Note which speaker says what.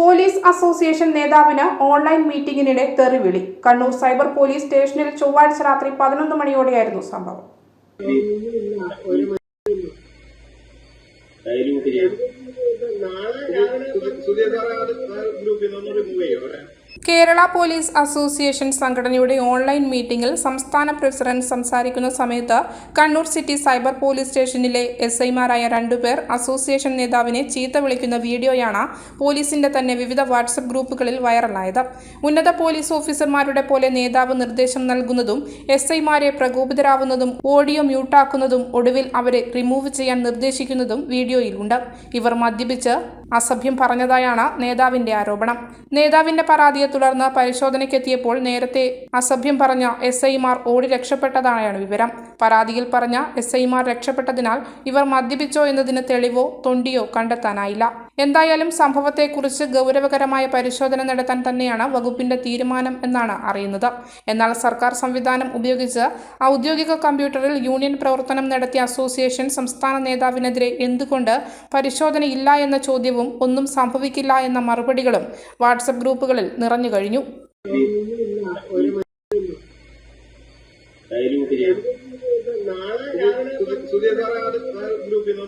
Speaker 1: Police association നേതാവിന് online മീറ്റിംഗിനിടെ തെറിവിളി. കണ്ണൂർ സൈബർ പോലീസ് സ്റ്റേഷനിൽ ചൊവ്വാഴ്ച രാത്രി പതിനൊന്ന് മണിയോടെയായിരുന്നു സംഭവം.
Speaker 2: നാളെ രാവിലെ
Speaker 3: സുധീർ സാറേ അത് ഗ്രൂപ്പിൽ നിന്ന് റിമൂവ് ചെയ്യോ അവിടെ?
Speaker 1: കേരള പോലീസ് അസോസിയേഷൻ സംഘടനയുടെ ഓൺലൈൻ മീറ്റിംഗിൽ സംസ്ഥാന പ്രസിഡന്റ് സംസാരിക്കുന്ന സമയത്ത് കണ്ണൂർ സിറ്റി സൈബർ പോലീസ് സ്റ്റേഷനിലെ എസ് ഐമാരായ രണ്ടുപേർ അസോസിയേഷൻ നേതാവിനെ ചീത്ത വിളിക്കുന്ന വീഡിയോയാണ് പോലീസിന്റെ തന്നെ വിവിധ വാട്സപ്പ് ഗ്രൂപ്പുകളിൽ വൈറലായത്. ഉന്നത പോലീസ് ഓഫീസർമാരുടെ പോലെ നേതാവ് നിർദ്ദേശം നൽകുന്നതും എസ് ഐമാരെ പ്രകോപിതരാവുന്നതും ഓഡിയോ മ്യൂട്ടാക്കുന്നതും ഒടുവിൽ അവരെ റിമൂവ് ചെയ്യാൻ നിർദ്ദേശിക്കുന്നതും വീഡിയോയിലുണ്ട്. ഇവർ മദ്യപിച്ച് അസഭ്യം പറഞ്ഞതായാണ് നേതാവിന്റെ ആരോപണം. നേതാവിന്റെ പരാതിയെ തുടർന്ന് പരിശോധനയ്ക്കെത്തിയപ്പോൾ നേരത്തെ അസഭ്യം പറഞ്ഞ എസ് ഐമാർ ഓടി രക്ഷപ്പെട്ടതായാണ് വിവരം. പരാതിയിൽ പറഞ്ഞ എസ് ഐമാർ രക്ഷപ്പെട്ടതിനാൽ ഇവർ മദ്യപിച്ചോ എന്നതിന് തെളിവോ തൊണ്ടിയോ കണ്ടെത്താനായില്ല. എന്തായാലും സംഭവത്തെക്കുറിച്ച് ഗൗരവകരമായ പരിശോധന നടത്താൻ തന്നെയാണ് വകുപ്പിന്റെ തീരുമാനം എന്നാണ് അറിയുന്നത്. എന്നാൽ സർക്കാർ സംവിധാനം ഉപയോഗിച്ച് ഔദ്യോഗിക കമ്പ്യൂട്ടറിൽ യൂണിയൻ പ്രവർത്തനം നടത്തിയ അസോസിയേഷൻ സംസ്ഥാന നേതാവിനെതിരെ എന്തുകൊണ്ട് പരിശോധനയില്ല എന്ന ചോദ്യവും ഒന്നും സംഭവിക്കില്ല എന്ന മറുപടികളും വാട്സപ്പ് ഗ്രൂപ്പുകളിൽ നിറഞ്ഞു കഴിഞ്ഞു.
Speaker 3: നാളെ ഗ്രൂപ്പിൽ